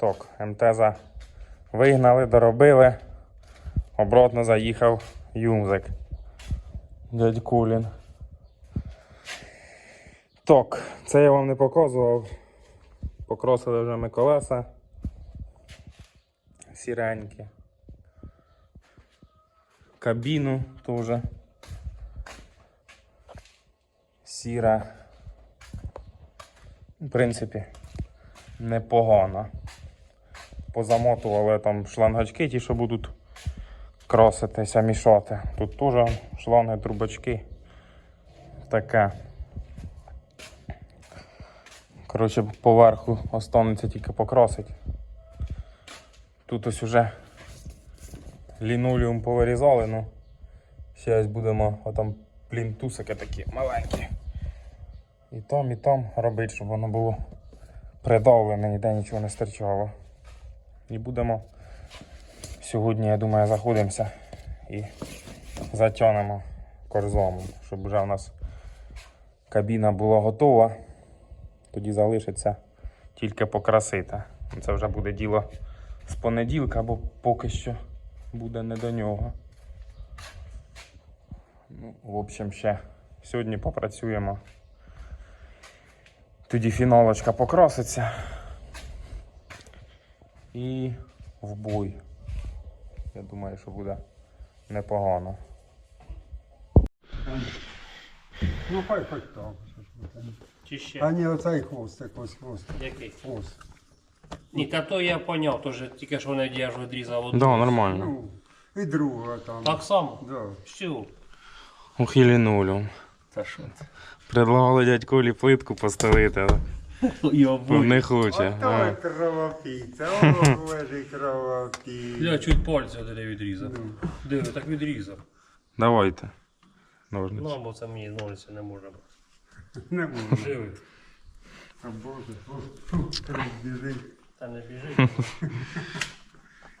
Так, МТЗа вигнали, доробили. Обратно заїхав Юмзик. Дядь Кулін. Так, це я вам не показував. Покросили вже ми колеса. Сіренькі. Кабіну теж. Сіра. В принципі, непогано. Позамотували там шлангачки, ті, що будуть кроситися, мішати. Тут теж шланги, трубочки. Таке. Коротше, поверху останеться тільки покрасить. Тут ось уже лінолеум повирізали, ну ось будемо отам плінтусики такі маленькі. І там, і там робити, щоб воно було придавлене, ніде нічого не стирчало. І будемо сьогодні, я думаю, заходимося і затягнемо корзом, щоб вже у нас кабіна була готова. Тоді залишиться тільки покрасити. Це вже буде діло з понеділка, бо поки що буде не до нього. Ну, в общем, ще сьогодні попрацюємо. Тоді фіналочка покраситься. І в бой. Я думаю, що буде непогано. Ну хай хоч так. Чи ще? А ні, оцей хвостик, ось хвост. Який? Хвост. Ні, та то я поняв, то ж тільки що не я ж відрізав одну. Да, нормально. Ну, і друга там. Так само? Да. Що? Ухилінулю. Та що? Предлагали дядь Колі плитку але Я не хоче. Ото кровопійця, о, боже, кровопійця. Я чуть пальця туди відрізав. Ну, Диви, так відрізав. Давайте. Ножниці. Ну, бо це мені ножиці не можна. Не можу. Диви. А боже, о, кров біжить. Та не біжить.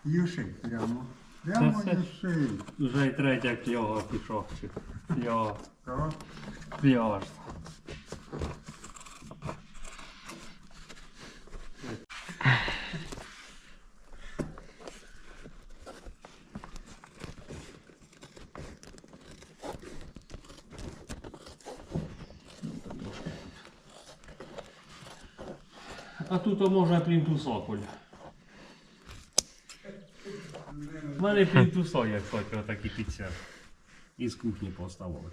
Юшить прямо. Прямо юшить. Вже й третя кльова пішов. чи Кльова. Тут можна плінтуса, Коля. У мене плінтуса, як хоч отакі піця. Із кухні поставили.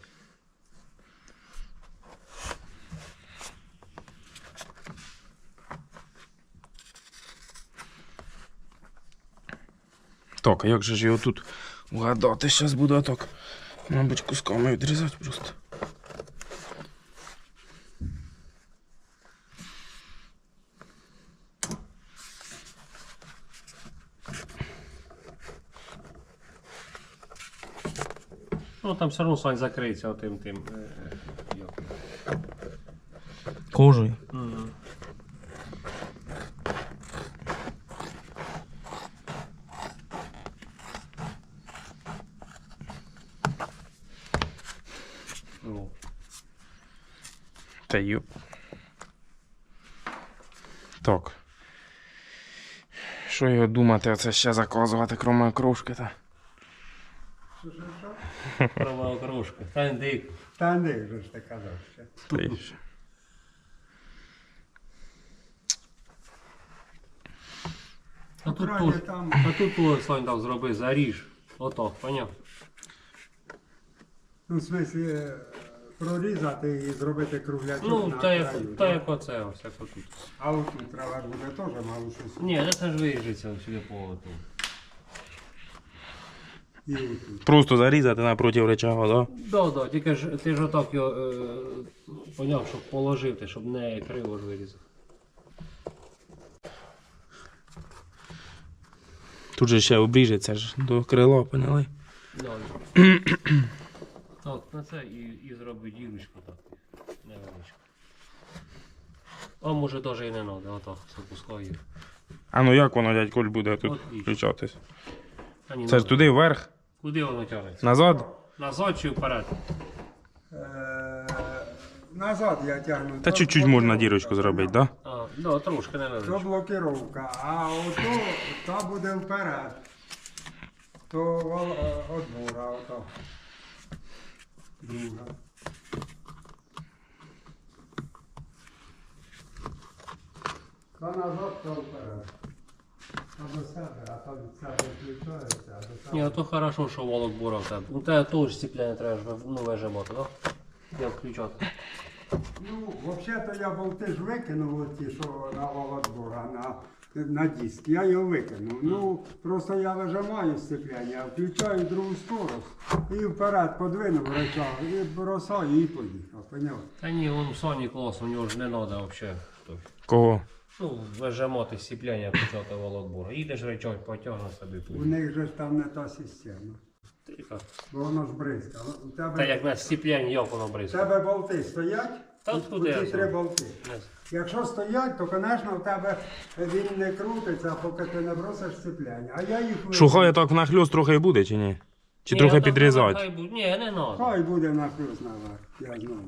Так, а як же ж його тут угадати? Зараз буду так, мабуть, кусками відрізати просто. Там все одно Сань закриється отим тим. як. Кожею. Мгм. О, Та ю. Так. Що його думати, оце ще заказувати, крім кружки та. Права окрошка. Та не дик. Та не вже ж ти казав ще. А тут, тут, там. а тут то, Сань там зроби, заріж. Ото, поняв? Ну, в смислі, е, прорізати і зробити круглячок Ну, на та як, та да? як оце, ось як отут. А отут треба ж буде теж мало щось. Ні, це ж виріжеться сюди по оту. Просто зарізати напроти речага, да? Да, да, тільки ж ти ж отак його е, поняв, щоб положив ти, щоб не криво ж вирізав. Тут же ще обріжеться ж до крила, поняли? Да. так, на це і, і зроби дірочку так. Невеличку. А може теж і не треба, отак, запускаю. А ну як воно, дядь Коль, буде тут Отлично. включатись? А, ні, Це ж назад. туди вверх, Куди воно тягнеться? назад? Назад чи вперед? Е, Назад я тягну. Та чуть-чуть можна дірочку зробити, да? А, Да, трошки То невеличко. блокировка, а ото та буде вперед. То вол- е, одвора, ото. Друга. Та назад, то вперед. Себе, а то від себе. Ні, хорошо, що волок бура в тебе. У тебе теж сцепляння треба ж ну, вижимати, так? Як включати? Ну, взагалі-то я болти ж викинув оті, що на Володбура, на, на диск. Я його викинув. Ну, просто я вижимаю сцепляння, включаю другу скорость і вперед подвинув речах, і бросаю і поїхав. Поняв? Та ні, вон Соні клас, у нього ж не треба взагалі. Кого? Ну, вижимати сцепляння, включати волок бура. Їдеш речок, потягне собі У них же ж там не та система. Тихо. Бо воно ж бризка. У Та тебе, як на сцеплянні, як воно у бризка. тебе болти стоять, Та у- откуда я ці знаю? три болти. Якщо стоять, то, звісно, в тебе він не крутиться, поки ти не бросиш сцепляння. А я їх викинув. Шухає так нахльост трохи і буде чи ні? Чи трохи підрізати? Ні, не треба. Хай буде на плюс наверх, я знаю.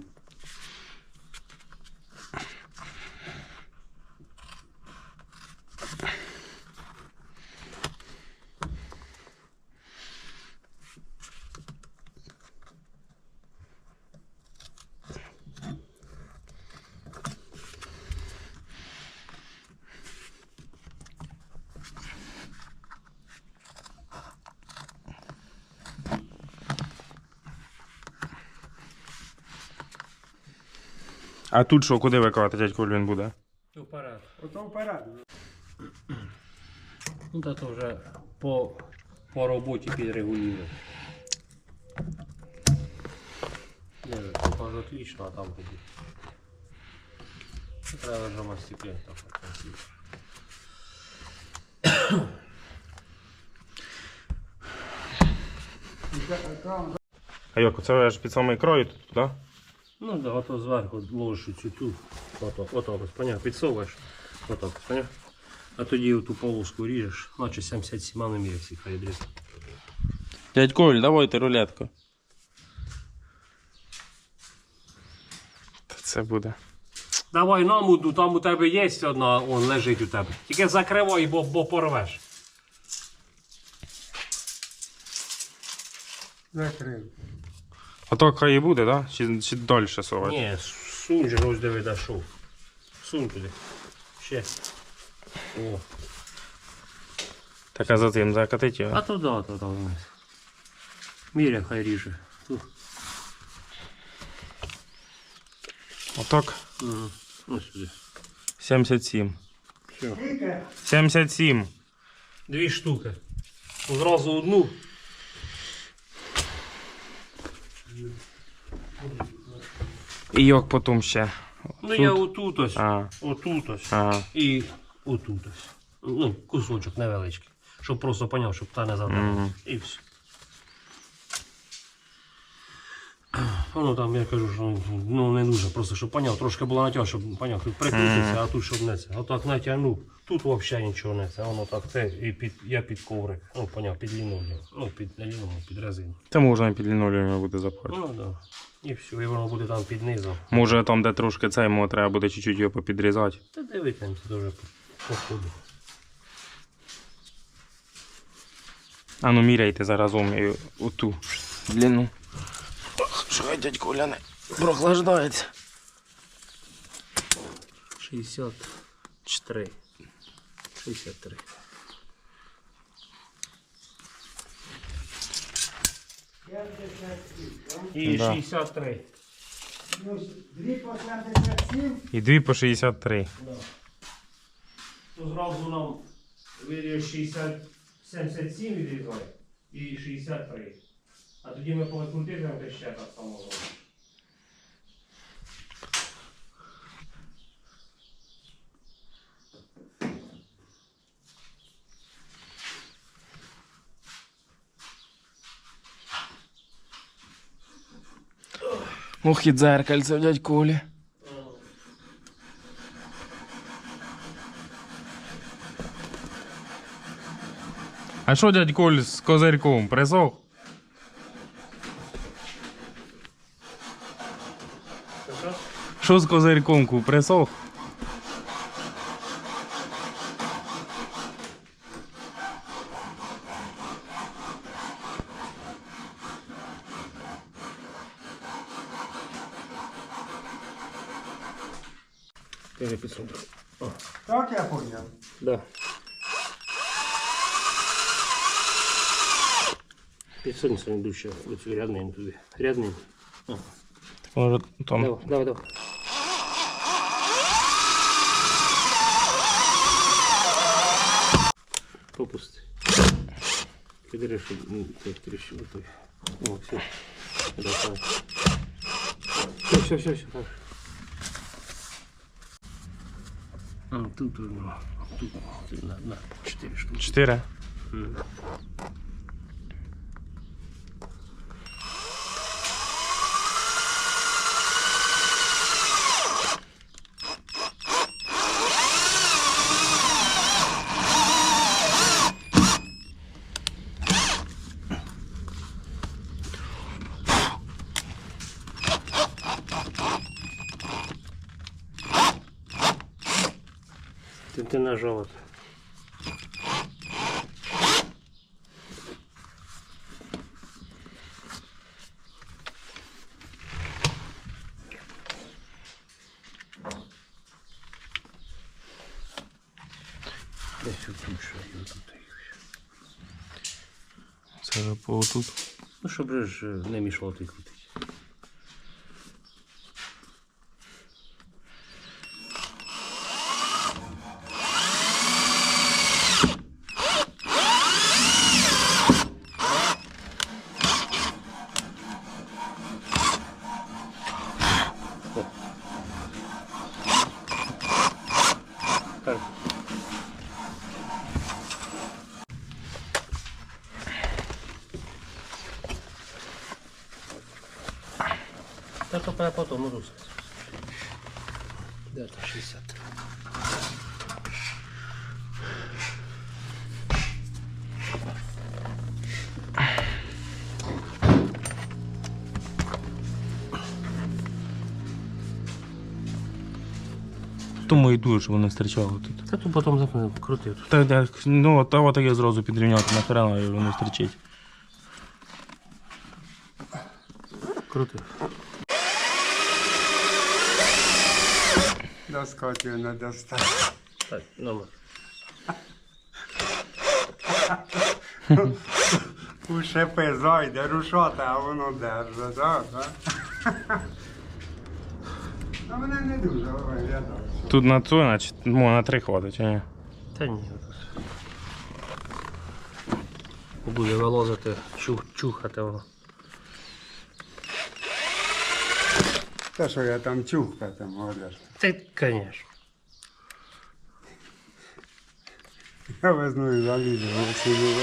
А тут що, куди викладати, дядь Коль, він буде? Вперед. Ото вперед. Ну, та то вже по, по роботі підрегулює. Не, покажу отлично, а там тоді. Це Треба вижимати стекляння так красиво. І те- Там А як, це аж під самий край тут, так? Ну да, ото зверху ложиш цю ту. Ото, ото, поняв, підсовуєш. Ото, ось, поняв. А тоді ту полоску ріжеш, наче 77 мм всіх відрізав. Дядь Коль, давайте рулетку. Та це буде. Давай нам одну, там у тебе є одна, он лежить у тебе. Тільки закривай, бо, бо порвеш. закрив. А так хай і буде, так? Чи, чи далі совати? Ні, сунь же, ось диви, дійшов. Сунь туди. Ще. О. Так а за тим закатить його. А то да, то там вниз. Міря хай ріже. Тут. Отак. Угу. Ось сюди. 77. Все. Тільки 77. Дві штуки. Зразу одну. І як потім ще. Ну я отут ось. А, Отут ось. а. І отут ось. Ну, кусочок невеличкий. Щоб просто поняв, щоб та не задала. Мгм. І все. Воно там, я кажу, що ну, не дуже, просто щоб поняв, трошки було натяг, щоб поняв, тут прикрутиться, а тут щоб не це. Отак натягнув, тут взагалі нічого не це. Воно так це, і під, я під коврик, ну поняв, під лінолеум. Ну, під лінолеум, під резину. Це можна і під лінолеумом буде запхати. Ну так. Да. І все, і воно буде там під низом. Може там, де трошки цей, може треба буде чуть-чуть його попідрізати. Та дивитимся дуже по ходу. А ну міряйте заразом і оту длину. Що дядь Коля не прохлаждається. 63. 63. І Да. 63. ну, дві по 77, І дві по 63. Да. То зразу нам виріж 60, 77 відрізає і 63. А тоді ми повикрутимо ще так само. зробимо. Ох і дзеркальце в дядь Колі. А що дядь Коль з козирьком? Присох? Що з козирьком купресов? Теж підсумку. Так я поняв. Да. Підсунься, йду ще оцю рядним туди. Рядним. Може там. Давай, давай, давай. Підери, щоб ну, ти тріщив той. О, все. Давай. Все, все, все, все. Так. А, тут, уже. тут, тут на, на, чотири штуки. Четыре, Мгм. Ты, ты нажал это. Десь тут що є тут. Це вже по тут. Ну, щоб же ж е, не мішало ти крутити. Та то треба потім ну, русити. Де то 60? Тому і дуже, щоб воно стрічало тут. Та то потім запевне крутив. Та, та, ну, та от я зразу підрівняти нахрена і воно стрічить. Крутив. Доскочив не достати. Так, номер. У шипи зайде, рушати, а воно держить, так? А мене не дуже виглядає. Тут на цю, значить, ну, на три хватить, чи ні? Та ні. отут. Буде вилазити, чух, чухати воно. Те, що я там чухка там говориш. Та, звісно. Я візьму і залізу, оці не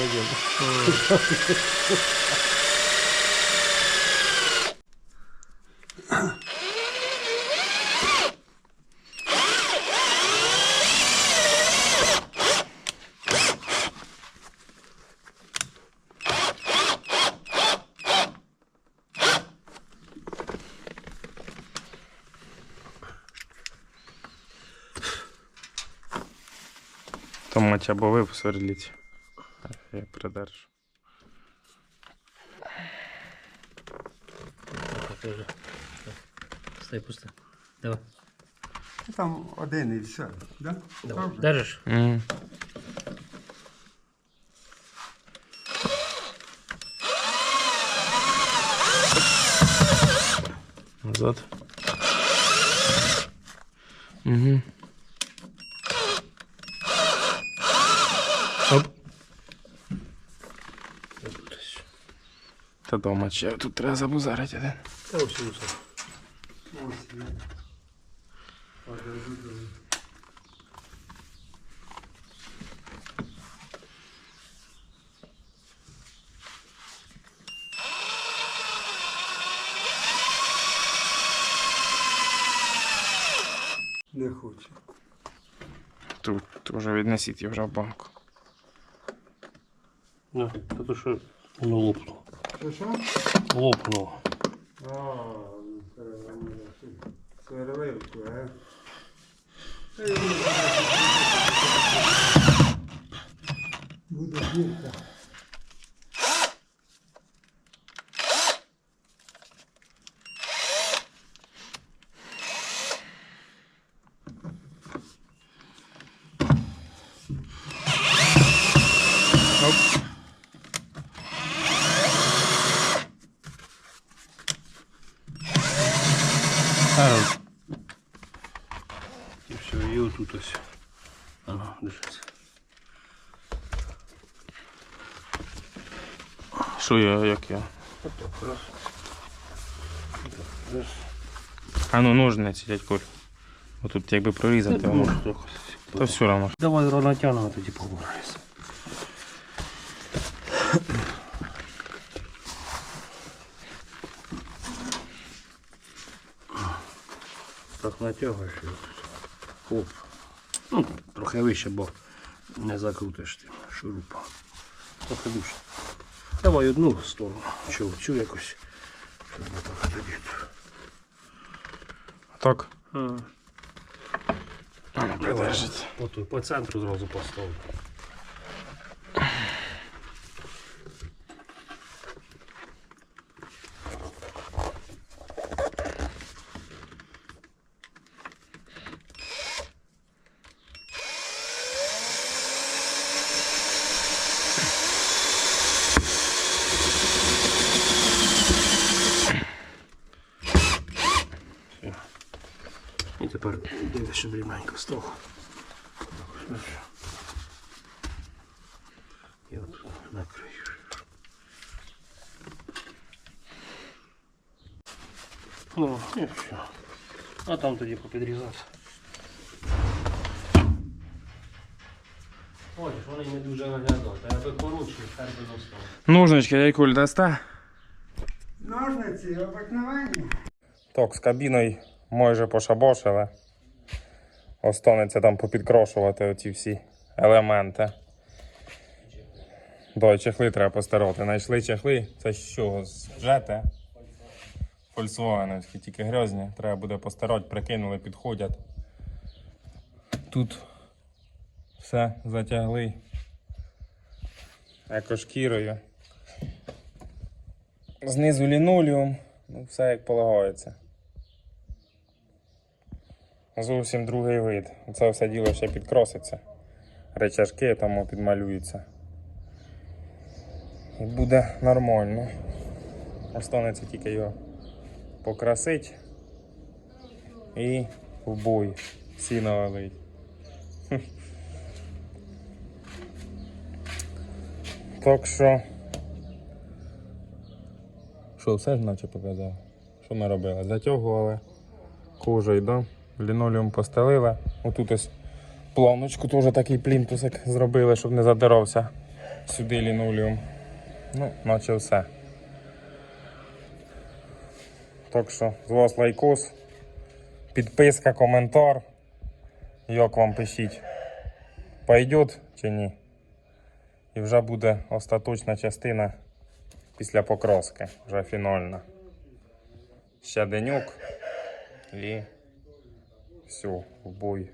мать або ви посверліть. Я придержу. Вже. Стай пусти. Давай. Там один і все, да? Давай. Добре. Держиш? Угу. Назад. Угу. Оп. Та дома ще тут треба забузарити один. Та ось я. Подожду. Не хочу. Тут вже віднесіть його вже в банку. Ну, та то що воно лопнуло. Що що? Лопнуло. А, ну, переламали цю сверлилку, а? Та й Буде я, як я? Отак, раз. Раз. А ну ножниці, дядь Коль. Отут якби прорізати, Ну, воно. може, трохи. Та все одно. Давай натягнемо, тоді побираємося. Так натягаєш його. Оп. Ну, трохи вище, бо не закрутиш ти шурупа. Трохи вище. Давай одну сторону. Чи цю якось. Так. А. Придержить. По центру зразу поставив. дивись, щоб рівненько стало. І от накриєш. Ну, і все. А там тоді попідрізати. Ой, вони не дуже виглядають, а я би коротше, так би достав. Ножнички, дядь Коль, дасте? Ножниці обикновенні. Так, з кабіною майже пошабошили. Останеться там попідкрошувати оці всі елементи. Да, чехли треба постарати. Знайшли чехли. Це чого? З джети? Volkswagen, тільки грязні. Треба буде постарати, прикинули, підходять. Тут все затягли. Екошкірою. Знизу лінолеум. Ну, все як полагається. Зовсім другий вид. Це все діло ще підкроситься. Речашки там підмалюються. І буде нормально. Останеться тільки його покрасить і в бой сіно лить. Хм. Так що. Що, все ж наче показав? Що ми робили? Затягували кожей, да? Лінолеум постелили. Отут ось планочку теж такий плінтусик зробили, щоб не задирався сюди лінолеум. Ну, наче все. Так що, з вас лайкос, підписка, коментар. Як вам пишіть, пойдет чи ні? І вже буде остаточна частина після покраски, вже фінальна. Ще денюк і все, в бой.